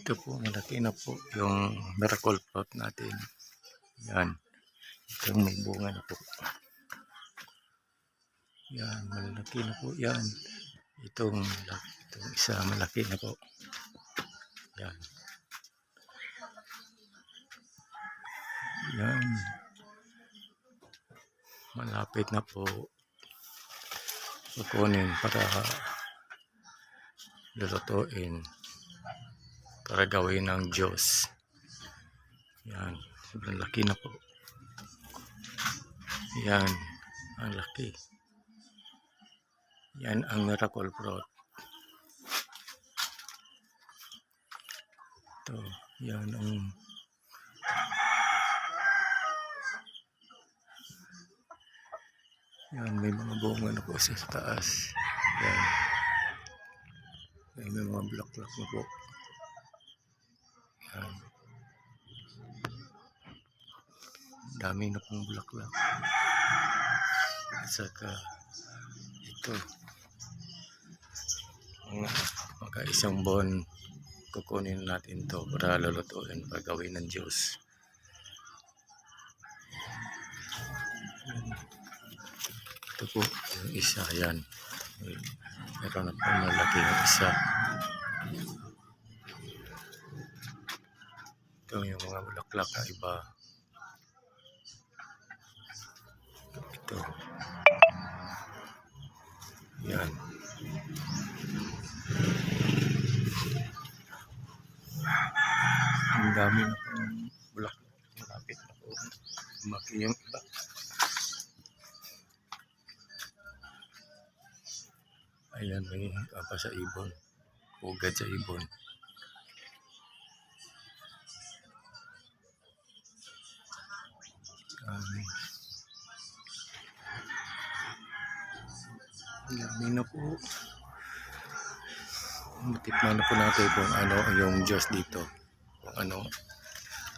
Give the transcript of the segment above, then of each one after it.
Ito po, malaki na po yung miracle fruit natin. Yan. Itong may bunga na po. Yan, malaki na po yan. Itong, itong isa malaki na po. Yan. Yan. Malapit na po kukunin para lulutuin para gawin ng Diyos. Yan. Sobrang laki na po. Yan. Ang laki. Yan ang miracle fruit. Ito. Yan ang Yan, may mga bunga na po sa taas. Yan. Yan, may mga bulaklak na po. Dami na pong bulaklak. At saka, ito. Mga, mga isang buwan kukunin natin to para lulutuin para gawin ng Diyos. Ito po, yung isa, yan. Meron na po malaki yung isa. Ito yung mga bulaklak na iba. Ito. Yan. Ang dami na pong bulaklak. Malapit na po. Lumaki yung iba. Ayan, may apa sa ibon. Pugad sa ibon. Dami. Dami na po. Matikman na po natin kung ano yung Diyos dito. Kung ano.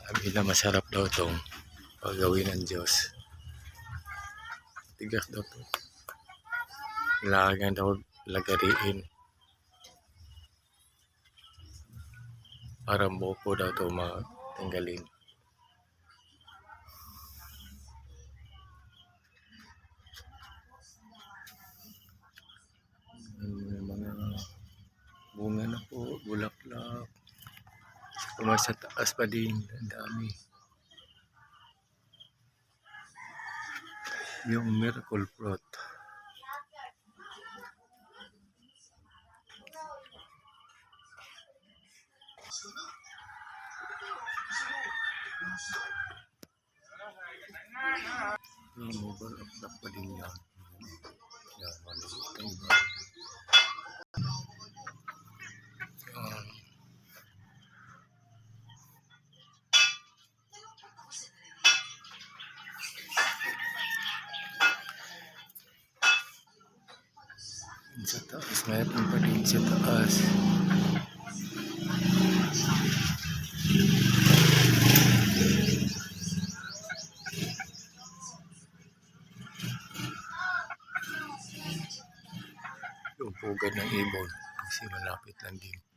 Sabi na masarap daw itong pagawin ng Diyos. Tigas daw to. Kailangan daw lagariin. Para buko daw ito matanggalin. Kuma sa taas pa din, ang dami. Yung miracle fruit. Yung bulaklak pa din yan. Yan, maliit ang iba. Mayroon pa din sa taas. Yung pugad ng ibon. Kasi malapit lang din.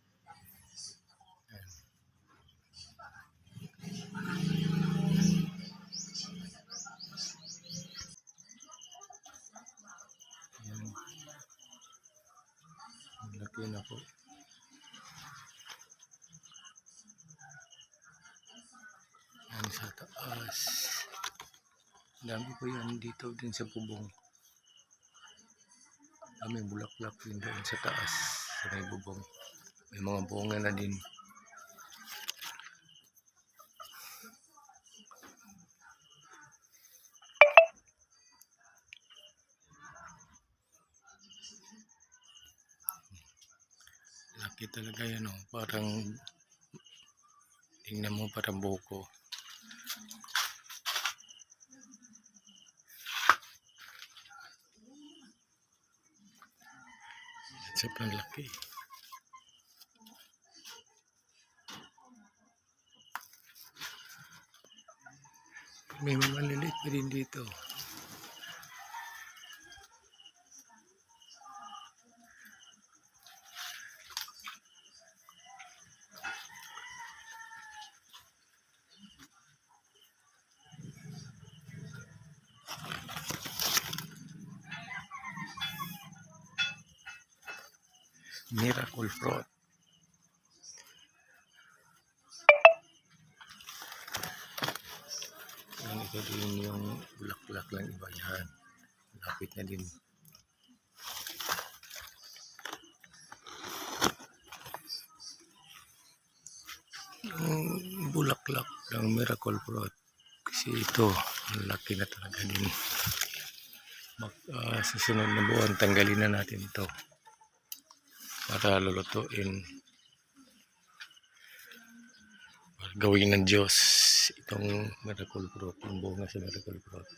Laki na po. Yan sa taas. Dami po yan dito din sa bubong. May bulaklak din doon sa taas. Sa may bubong. May mga bunga na din. Laki talaga yan oh. Parang tingnan mo parang buko. Sobrang laki. May mga maliliit pa din dito. Miracle Fruit. Yan ito din yung bulaklak lang iba yan. Lapit na din. Yung bulaklak ng Miracle Fruit. Kasi ito laki na talaga din. Mag, ah, sa sunod na buwan, tanggalin na natin ito. Para lulutuin. Para gawin ng Diyos itong miracle fruit, yung bunga sa miracle fruit.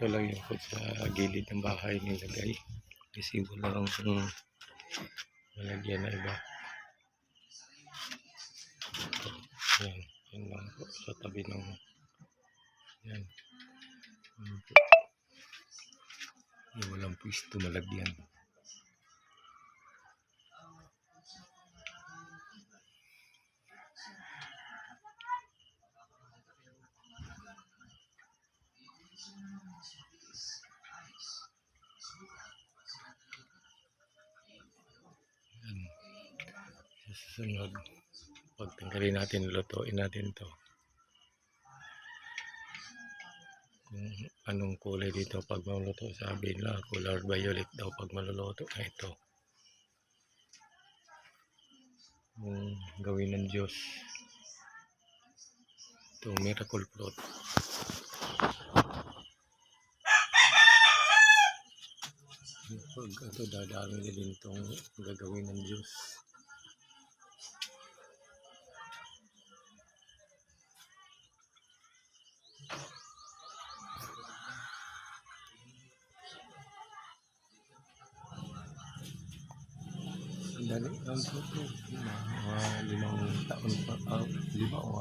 Ito lang yung food sa gilid ng bahay nilagay. Kasi wala akong malagyan na iba. Yan. Yan lang po sa tabi ng yan. Yan po. Yung walang pwisto malagyan. Sa susunod, pagtanggalin natin, lutuin natin to. Kung anong kulay dito pag maluluto, sabi nila, color violet daw pag maluluto na ito. Kung gawin ng Diyos. Itong miracle fruit. Pag ito, dadami na din itong gagawin ng Diyos. Dali ang photo. Mga limang taon pa, ah, lima o